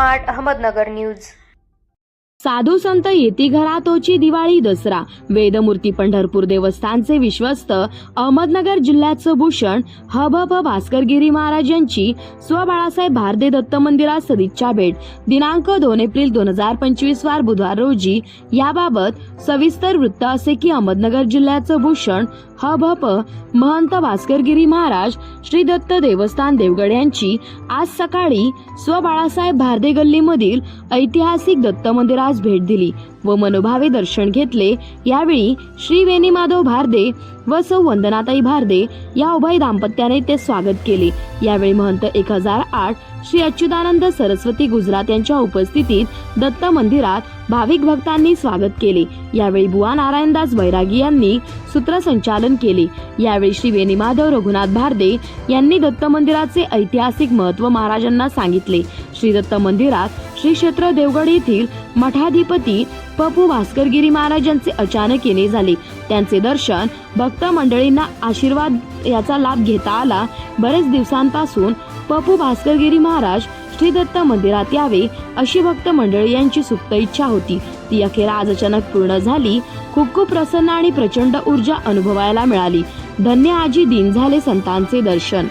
Smart Ahmednagar news. साधू संत येती घरातोची दिवाळी दसरा. वेदमूर्ती पंढरपूर देवस्थानचे विश्वस्त अहमदनगर जिल्ह्याचं भूषण हबप भास्करगिरी महाराज यांची स्व बाळासाहेब भारदे दत्त मंदिरात सदिच्छा भेट. दिनांक दोन एप्रिल दोन हजार पंचवीस वार बुधवार रोजी याबाबत सविस्तर वृत्त असे की अहमदनगर जिल्ह्याचं भूषण हबप महंत भास्करगिरी महाराज श्री दत्त देवस्थान देवगड यांची आज सकाळी स्व बाळासाहेब भारदे गल्लीमधील ऐतिहासिक दत्त मंदिरास भेट दिली व मनोभावे दर्शन घेतले. यावेळी श्री वेणीमाधव भारदे व सौ वंदनाताई भारदे या उभय दाम्पत्याने ते स्वागत केले. यावेळी महंत एक हजार आठ श्री अच्युतानंद सरस्वती गुजरात यांच्या उपस्थितीत दत्त मंदिरात भाविक भक्तांनी स्वागत केले. यावेळी बुवा नारायणदास बैरागी यांनी सूत्रसंचालन केले. यावेळी श्री वेणीमाधव रघुनाथ भारदे यांनी दत्त मंदिराचे ऐतिहासिक महत्त्व महाराजांना सांगितले. श्री दत्त मंदिरात श्री क्षेत्र देवगड येथील मठाधिपती पपू भास्करगिरी महाराज यांचे अचानक येणे झाले. त्यांचे दर्शन भक्त मंडळींना आशीर्वाद याचा लाभ घेता आला. बरेच दिवसांपासून पपू भास्करगिरी महाराज श्री दत्त मंदिरात यावे अशी भक्त मंडळी यांची सुप्त इच्छा होती. ती अखेर आज अचानक पूर्ण झाली. खूप खूप प्रसन्न आणि प्रचंड ऊर्जा अनुभवायला मिळाली. धन्य आजी दिन झाले संतांचे दर्शन.